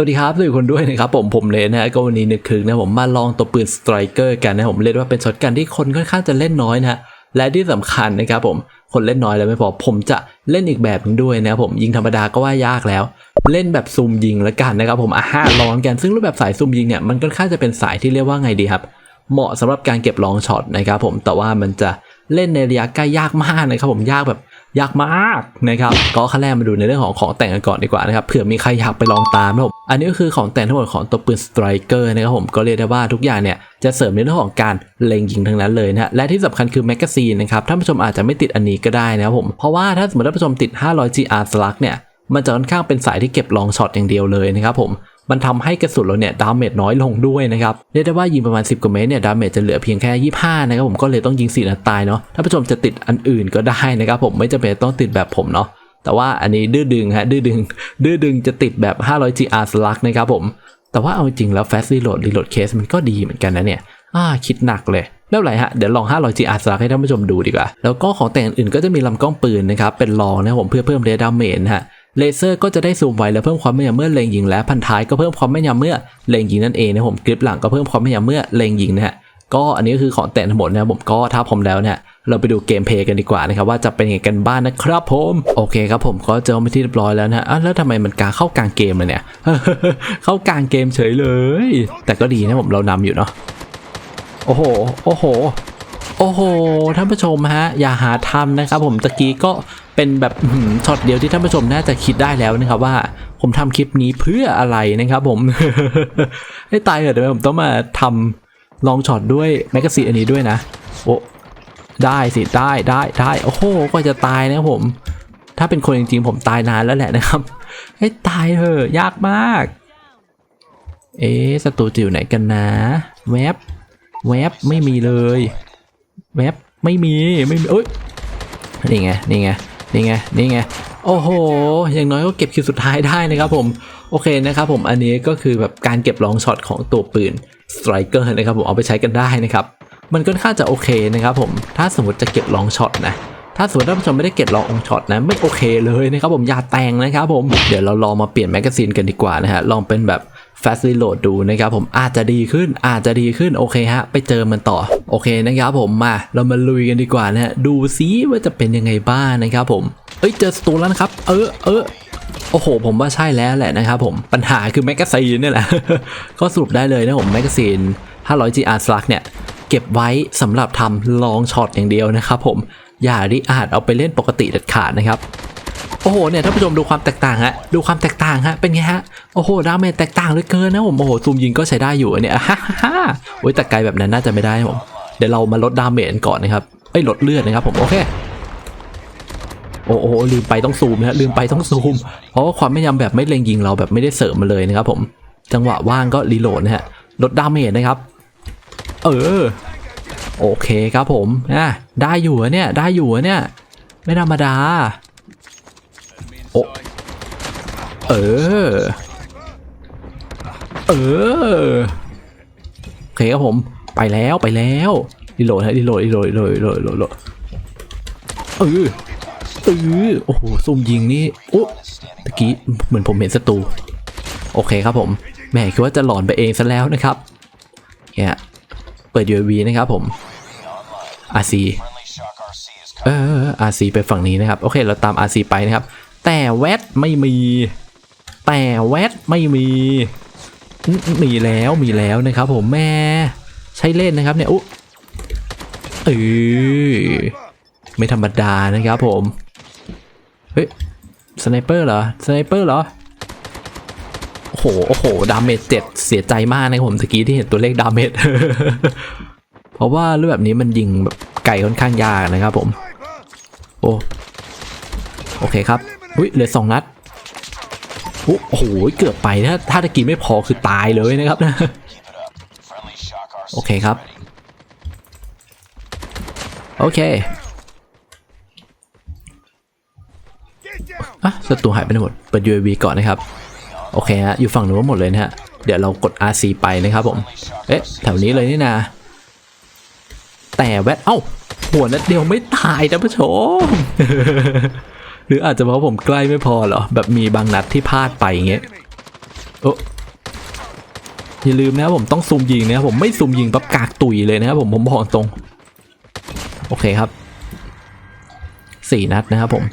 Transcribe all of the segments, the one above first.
สวัสดีครับทุกคนด้วยนะครับผมผมเลนนะฮะก็วันนี้นึกคึกนะผมมาลองตัวปืนสไตรเกอร์กันนะผมเรียกว่าเป็นช็อตกันที่คนค่อนข้างจะเล่นน้อยนะฮะและที่สำคัญนะครับผมคนเล่นน้อยแล้วไม่พอผมจะเล่นอีกแบบหนึงด้วยนะครับผมยิงธรรมดาก็ว่ายากแล้ว เล่นแบบซูมยิงแล้วกันนะครับผมอะห้าลองกันซึ่งรูปแบบสายซูมยิงเนี่ยมันค่อนข้างจะเป็นสายที่เรียกว่าไงดีครับ เหมาะสำหรับการเก็บลองช็อตนะครับผมแต่ว่ามันจะเล่นในระยะใกล้ยากมากนะครับผมยากแบบ ยากมากนะครับก็ขั้นแรกมาดูในเรื่องของของแต่งกันก่อนดีกว่านะครับเผื่อมีใครอยากไปลองตามนะครับผมอันนี้ก็คือของแต่งทั้งหมดของตัวปืนสไตรเกอร์นะครับผมก็เรียกได้ว่าทุกอย่างเนี่ยจะเสริมในเรื่องของการเล็งยิงทั้งนั้นเลยนะฮะและที่สำคัญคือแมกกาซีนนะครับท่านผู้ชมอาจจะไม่ติดอันนี้ก็ได้นะครับผมเพราะว่าถ้าสมมติท่านผู้ชมติด 500 GR Slug เนี่ยมันจะค่อนข้างเป็นสายที่เก็บลองช็อตอย่างเดียวเลยนะครับผม มันทำให้กระสุนเราเนี่ยดาเมจน้อยลงด้วยนะครับเรียกได้ว่ายิงประมาณ 10กว่าเมตรเนี่ยดาเมจจะเหลือเพียงแค่ 25 นะครับผมก็เลยต้องยิง4นัดตายเนาะถ้าผู้ชมจะติดอันอื่นก็ได้นะครับผมไม่จำเป็นต้องติดแบบผมเนาะแต่ว่าอันนี้ดื้อดึงฮะดื้อดึง ดื้อดึงจะติดแบบ 500 GR Slug นะครับผมแต่ว่าเอาจริงแล้ว Fast Reload Reload Case มันก็ดีเหมือนกันนะเนี่ยอ่าคิดหนักเลยไม่เป็นไรฮะ เดี๋ยวลอง 500 GR Slug ให้ท่านผู้ชมดูดีกว่า แล้วก็ของแต่งอื่นก็จะมีลำกล้องปืนนะครับ เป็นรองนะผมเพื่อเพิ่มเรดาเมนฮะ เลเซอร์ก็จะได้ซูมไวและเพิ่มความแม่นยำเมื่อเล็งยิงและพันท้ายก็เพิ่มความแม่นยำเมื่อเล็งยิงนั่นเองนะผมกริปหลังก็เพิ่มความแม่นยำเมื่อเล็งยิงนะฮะก็อันนี้ก็คือของแต่ทั้งหมดนะผมก็ถ้าพร้อมแล้วเนี่ยเราไปดูเกมเพย์กันดีกว่านะครับว่าจะเป็นยังไงกันบ้างนะครับผมโอเคครับผมก็เจอมาที่เรียบร้อยแล้วนะฮะอะแล้วทำไมมันกางเข้ากลางเกมเลยเนี่ย เข้ากลางเกมเฉยเลย แต่ก็ดีนะผมเรานำอยู่เนาะโอ้โห โอ้โห โอ้โหท่านผู้ชมฮะอย่าหาทำนะครับ ผมตะกี้ก็เป็นแบบช็อตเดียวที่ท่านผู้ชมน่าจะคิดได้แล้วนะครับว่าผมทำคลิปนี้เพื่ออะไรนะครับ ผมให้ตายเถอะเดี๋ยวผมต้องมาทำลองช็อตด้วยแมกกาซีนอันนี้ด้วยนะโอ้ได้สิได้ได้ได้โอ้โหกว่าจะตายนะครับผม ถ้าเป็นคนจริงๆผมตายนานแล้วแหละนะครับ ให้ตายเถอะยากมาก เอ๊ะศัตรูจะอยู่ไหนกันนะแวบแวบไม่มีเลย แวบไม่มีไม่มีเอ้ยนี่ไงนี่ไงนี่ไงนี่ไงโอ้โห อย่างน้อยก็เก็บคิวสุดท้ายได้นะครับผม โอเคนะครับผม อันนี้ก็คือแบบการเก็บลองช็อตของตัวปืนสไตรเกอร์นะครับผม เอาไปใช้กันได้นะครับ มันค่อนข้างจะโอเคนะครับผม ถ้าสมมติจะเก็บลองช็อตนะ ถ้าสมมติท่านผู้ชมไม่ได้เก็บลององช็อตนะ ไม่โอเคเลยนะครับผม อย่าแต่งนะครับผม เดี๋ยวเราลองมาเปลี่ยนแมกกาซีนกันดีกว่านะฮะ ลองเป็นแบบ fast reload ดูนะครับผมอาจจะดีขึ้นอาจจะดีขึ้นโอเคฮะ ไปเจอมันต่อโอเคนะครับผมมาเรามาลุยกันดีกว่านะฮะดูซิว่าจะเป็นยังไงบ้างนะครับผมเอ้ยเจอสตูแล้วนะครับ เออเออโอ้โห ผมว่าใช่แล้วแหละนะครับผมปัญหาคือแมกกาซีนนี่แหละ ก็สรุปได้เลยนะผมแมกกาซีน500 GR Slug เนี่ย เก็บไว้สำหรับทำลองช็อตอย่างเดียวนะครับผมอย่าดิอาจเอาไปเล่นปกติเด็ดขาดนะครับ โอ้โหเนี่ยท่านผู้ชมดูความแตกต่างฮะดูความแตกต่างฮะเป็นไงฮะโอ้โหดาเมจแตกต่างเหลือเกินนะผมโอ้โหซูมยิงก็ใช้ได้อยู่เนี่ยฮ่าฮ่าฮ่าโอ้ยแต่ไกลแบบนั้นน่าจะไม่ได้ผมเดี๋ยวเรามาลดดาเมจก่อนนะครับเอ้ลดเลือดนะครับผมโอเคโอ้โหลืมไปต้องซูมนะฮะลืมไปต้องซูม เพราะว่าความไม่ยำแบบไม่เล็งยิงเราแบบไม่ได้เสริมมาเลยนะครับผมจังหวะว่างก็รีโหลดนะฮะลดดาเมจนะครับ เออ โอเคครับผมอะได้อยู่เนี่ยได้อยู่เนี่ย ไม่ธรรมดา เออ เออโอเคครับผมไปแล้วไปแล้วรีโหลดฮะรีโหลดรีโหลดรีโหลดรีโหลดรีโหลดโหลดเออเออโอ้โหซุ่มยิงนี่โอ้ตะกี้เหมือนผมเห็นศัตรูโอเคครับผมแหมคิดว่าจะหลอนไปเองซะแล้วนะครับเนี่ยเปิด UAV นะครับผม RC เออ RC ไปฝั่งนี้นะครับ โอเค เราตาม RC ไปนะครับ แต่แวดไม่มี แต่แวดไม่มี มีแล้วมีแล้วนะครับผมแม่ใช้เล่นนะครับเนี่ยอุ๊เออไม่ธรรมดานะครับผม เฮ้ยสไนเปอร์เหรอสไนเปอร์เหรอโอ้โหโอ้โหดาเมจเจ็ดเสียใจมากนะครับผมตะกี้ที่เห็นตัวเลขดาเมจเพราะว่ารูปแบบนี้มันยิงแบบไกลค่อนข้างยากนะครับผม โอ้โอเคครับอุ้ยเหลือสองนัด โอ้โหเกือบไปถ้าถ้าตะกี้ไม่พอคือตายเลยนะครับโอเคครับ โอเคอะศัตรูหายไปหมด เปิด UAV ก่อนนะครับ โอเคฮะ อยู่ฝั่งนู้นหมดเลยนะฮะ เดี๋ยวเรากด RC ไปนะครับผม เอ๊ะ แถวนี้เลยนี่นาแต่แวดเอ้า หัวนัดเดียวไม่ตายนะผู้ชม หรืออาจจะเพราะผมใกล้ไม่พอเหรอ แบบมีบางนัดที่พลาดไปอย่างเงี้ยเอออย่าลืมนะครับผมต้องซูมยิงนะครับผมไม่ซูมยิงปั๊บกากตุยเลยนะครับผมผมบอกตรง โอเคครับสี่นัดนะครับผม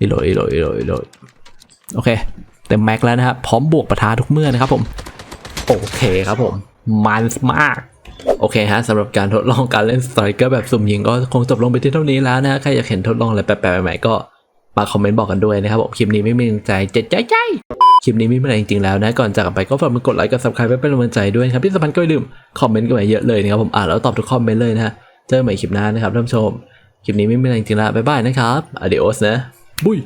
อีโหลดอีโหลดอีโอีโหลดโอเคเต็มแม็กแล้วนะครับพร้อมบวกประทะทุกเมื่อนะครับผม โอเคครับผมมันมากโอเคฮะสำหรับการทดลองการเล่นสไตรเกอร์แบบสุ่มยิงก็คงจบลงไปที่เท่านี้แล้วนะฮะใครอยากเห็นทดลองอะไรแปลกๆใหม่ๆก็ มาคอมเมนต์บอกกันด้วยนะครับผมคลิปนี้ไม่มีกำลังใจเจ็ดใจใจคลิปนี้ไม่มีอะไรจริงๆแล้วนะก่อนจากกันไปก็ฝากมือกดไลค์กับซับสไครป์ไว้เป็นกำลังใจด้วยครับที่สำคัญก็อย่าลืมคอมเมนต์กันมาเยอะเลยนะครับผมอ่านแล้วตอบทุกคอมเมนต์เลยนะฮะเจอกันใหม่คลิปหน้านะครับท่านผู้ชมคลิปนี้ไม่มีอะไรจริงๆแล้วบ๊ายบายนะครับอเดโอสนะบุย